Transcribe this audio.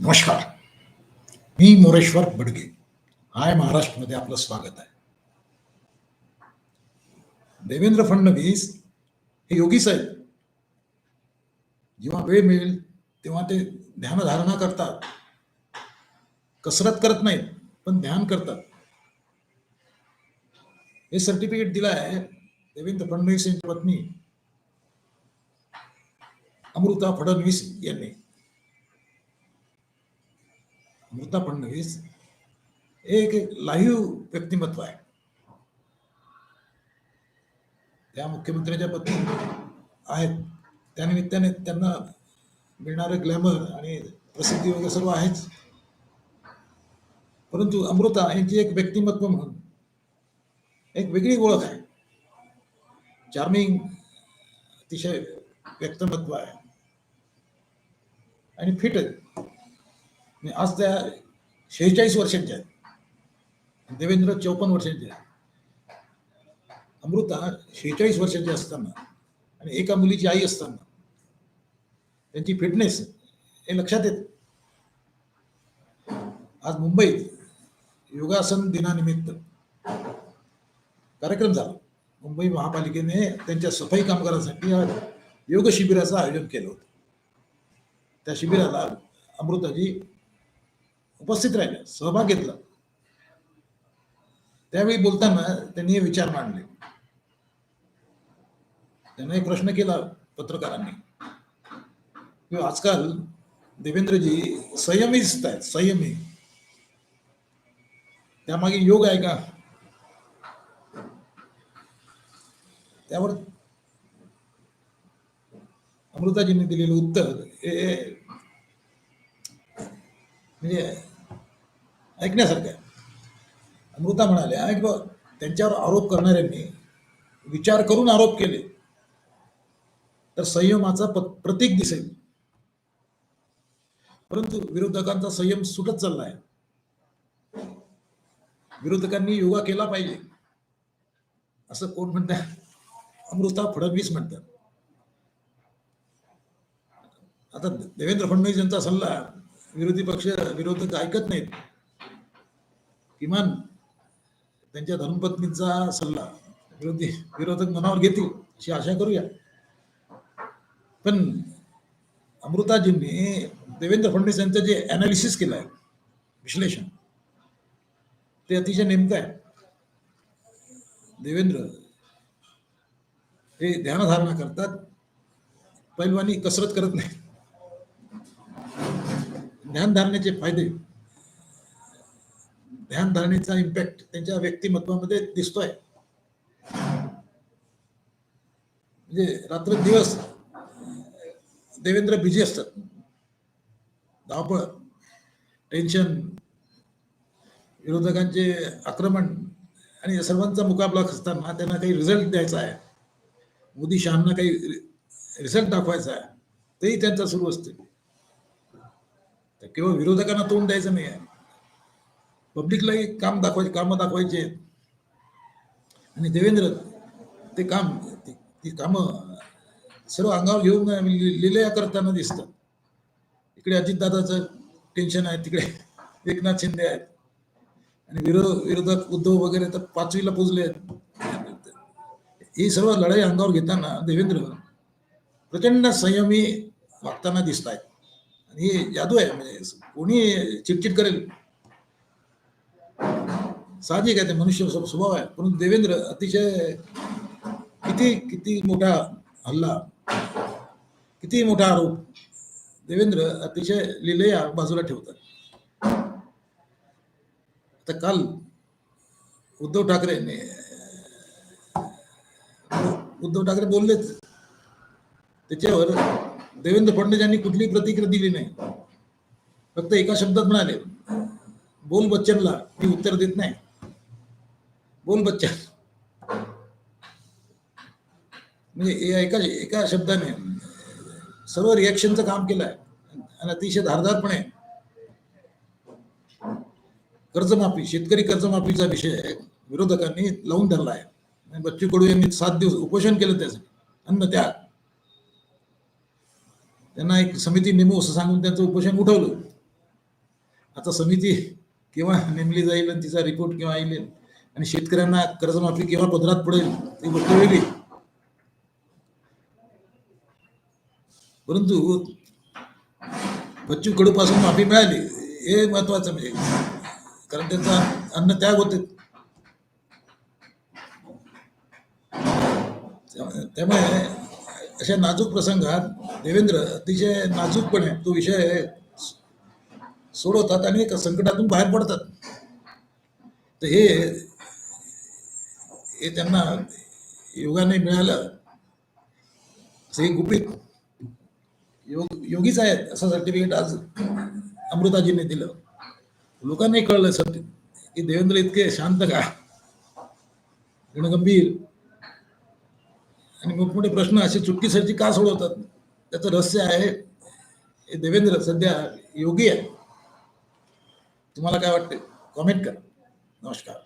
नमस्कार. मी मोरेश्वर बडगे. हाय महाराष्ट्रमध्ये आपलं स्वागत आहे. देवेंद्र फडणवीस हे योगीच साहेब. जेव्हा वेळ मिळेल तेव्हा ते ध्यानधारणा करतात. कसरत करत नाहीत पण ध्यान करतात. हे सर्टिफिकेट दिलं आहे देवेंद्र फडणवीस यांची पत्नी अमृता फडणवीस यांनी. अमृता फडणवीस हे एक लाईव्ह व्यक्तिमत्व आहे. त्या मुख्यमंत्र्याच्या पत्नी आहेत त्यानिमित्ताने त्यांना मिळणारं ग्लॅमर आणि प्रसिद्धी वगैरे सर्व आहेच. परंतु अमृता यांची एक व्यक्तिमत्व म्हणून एक वेगळी ओळख आहे. चार्मिंग अतिशय व्यक्तिमत्व आहे. आणि फिट आहे. आणि आज त्या शेहेचाळीस वर्षांच्या आहेत. देवेंद्र चौपन्न वर्षांचे आहेत. अमृता शेहेचाळीस वर्षाची असताना आणि एका मुलीची आई असताना त्यांची फिटनेस हे लक्षात येत. आज मुंबईत योगासन दिनानिमित्त कार्यक्रम झाला. मुंबई महापालिकेने त्यांच्या सफाई कामगारांसाठी योग शिबिराचं आयोजन केलं होतं. त्या शिबिराला अमृताजी उपस्थित राहिले सहभाग घेतला. त्यावेळी बोलताना त्यांनी हे विचार मांडले. त्यांना एक प्रश्न केला पत्रकारांनी. की आजकाल देवेंद्रजी संयमी दिसत आहेत संयमी. त्यामागे योग आहे का? त्यावर अमृताजींनी दिलेलं उत्तर हे म्हणजे ऐकण्यासारखं आहे. अमृता म्हणाल्या की बघ त्यांच्यावर आरोप करणाऱ्यांनी विचार करून आरोप केले. तर संयमाचा प्रतीक दिसेल. परंतु विरोधकांचा संयम सुटत चाललाय. विरोधकांनी योगा केला पाहिजे. असं कोण म्हणतात अमृता फडणवीस म्हणतात. आता देवेंद्र फडणवीस यांचा सल्ला विरोधी पक्ष विरोधक ऐकत नाहीत. किमान त्यांच्या धर्मपत्नीचा सल्ला विरोधी विरोधक मनावर घेतील अशी आशा करूया. पण अमृताजींनी देवेंद्र फडणवीस यांचं जे अनालिसिस केलं आहे विश्लेषण ते अतिशय नेमकं आहे. देवेंद्र हे ध्यानधारणा करतात पैलवानी कसरत करत नाही ध्यानधारणेचे फायदे ध्यानधारणेचा इम्पॅक्ट त्यांच्या व्यक्तिमत्वामध्ये दिसतोय. म्हणजे रात्र दिवस देवेंद्र बिझी असतात. धावपळ टेन्शन विरोधकांचे आक्रमण आणि या सर्वांचा मुकाबला असताना त्यांना काही रिझल्ट द्यायचा आहे. मोदी शहांना काही रिझल्ट दाखवायचा आहे. तेही त्यांचा सुरू असते. तर केवळ विरोधकांना तोंड द्यायचं नाही आहे. पब्लिकलाही काम दाखवायचे कामं दाखवायचे. आहेत. आणि देवेंद्र ते काम ती- ती कामं सर्व अंगावर घेऊन लि- लिलया करताना दिसतात. इकडे अजितदादाचं टेन्शन आहे तिकडे एकनाथ शिंदे आहेत. आणि विरोध विरोधक उद्धव वगैरे तर पाचवीला पोचले आहेत. ही सर्व लढाई अंगावर घेताना देवेंद्र प्रचंड संयमी वागताना दिसत आहेत आणि हे जादू आहे म्हणजे कोणी चिटचिट करेल साहजिक आहे ते मनुष्य स्वभाव आहे. परंतु देवेंद्र अतिशय किती किती मोठा हल्ला किती मोठा आरोप देवेंद्र अतिशय लिलया बाजूला ठेवतात. आता काल उद्धव ठाकरे उद्धव ठाकरे बोललेच. त्याच्यावर देवेंद्र फडणवीस यांनी कुठली प्रतिक्रिया दिली नाही. फक्त एका शब्दात म्हणाले बोल बच्चनला मी उत्तर देत नाही. बोल बच्चा म्हणजे एका एका शब्दाने सर्व रिॲक्शनचं काम केलं आहे आणि अतिशय धारदारपणे कर्जमाफी शेतकरी कर्जमाफीचा विषय विरोधकांनी लावून धरला आहे आणि बच्चू कडू यांनी सात दिवस उपोषण केलं त्यासाठी अन्न त्याग. त्यांना एक समिती नेमू असं सांगून त्यांचं उपोषण उठवलं. आता समिती केव्हा नेमली जाईल आणि तिचा रिपोर्ट केव्हा येईल? आणि शेतकऱ्यांना कर्जमाफी केव्हा पदरात पडेल ती गोष्ट वेगळी. परंतु बच्चू कडू पासून माफी मिळाली हे महत्वाचं म्हणजे कारण त्यांचा अन्न त्याग होते. त्यामुळे अशा नाजूक प्रसंगात देवेंद्र अतिशय नाजूकपणे तो विषय सोडवतात आणि संकटातून बाहेर पडतात. तर हे हे त्यांना योगाने मिळालं. असं हे गुपित योग योगीच आहेत असं सर्टिफिकेट आज अमृताजींनी दिलं. लोकांनाही कळलं सत्य की देवेंद्र इतके शांत का? गणगंभीर आणि मोठमोठे प्रश्न असे चुटकीसरची का सोडवतात? त्याचं रहस्य आहे. हे देवेंद्र सध्या योगी आहे तुम्हाला काय वाटते कॉमेंट करा. नमस्कार.